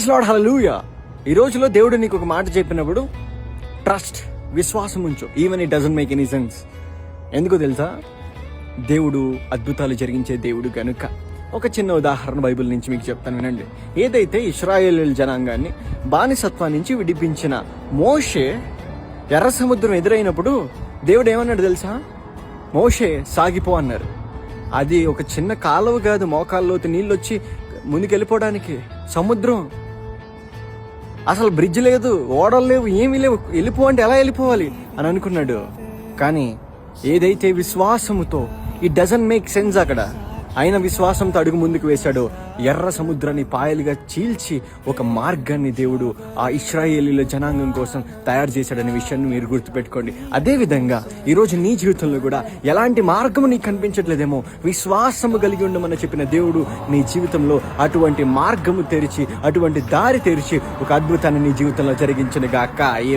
Praise lord హలూయా ఈ రోజులో దేవుడు నీకు ఒక మాట చెప్పినప్పుడు ట్రస్ట్ విశ్వాసం ఉంచు even it doesn't make any sense ఎందుకు తెలుసా? దేవుడు అద్భుతాలు జరిగించే దేవుడు కనుక ఒక చిన్న ఉదాహరణ బైబిల్ నుంచి మీకు చెప్తాను వినండి. ఏదైతే ఇస్రాయేల్ జనాంగాన్ని బానిసత్వం నుంచి విడిపించిన మోషే ఎర్ర సముద్రం ఎదురైనప్పుడు దేవుడు ఏమన్నాడు తెలుసా? మోషే సాగిపో అన్నారు. అది ఒక చిన్న కాలువ కాదు మోకాల్లోతు నీళ్ళు వచ్చి ముందుకెళ్ళిపోవడానికి సముద్రం. అసలు బ్రిడ్జ్ లేదు ఓడలు లేవు ఏమీ లేవు. వెళ్ళిపో అంటే ఎలా వెళ్ళిపోవాలి? అని అనుకున్నాడు. కానీ ఏదైతే విశ్వాసముతో ఇట్ డజన్ మేక్ సెన్స్ అక్కడ. ఆయన విశ్వాసంతో అడుగు ముందుకు వేశాడు. ఎర్ర సముద్రాన్ని పాయలుగా చీల్చి ఒక మార్గాన్ని దేవుడు ఆ ఇస్రాయేలీల జనాంగం కోసం తయారు చేశాడనే విషయాన్ని మీరు గుర్తుపెట్టుకోండి. అదేవిధంగా ఈరోజు నీ జీవితంలో కూడా ఎలాంటి మార్గము నీకు కనిపించట్లేదేమో విశ్వాసము కలిగి ఉండమని చెప్పిన దేవుడు నీ జీవితంలో అటువంటి మార్గము తెరిచి అటువంటి దారి తెరిచి ఒక అద్భుతాన్ని నీ జీవితంలో జరిగించను గాక ఏ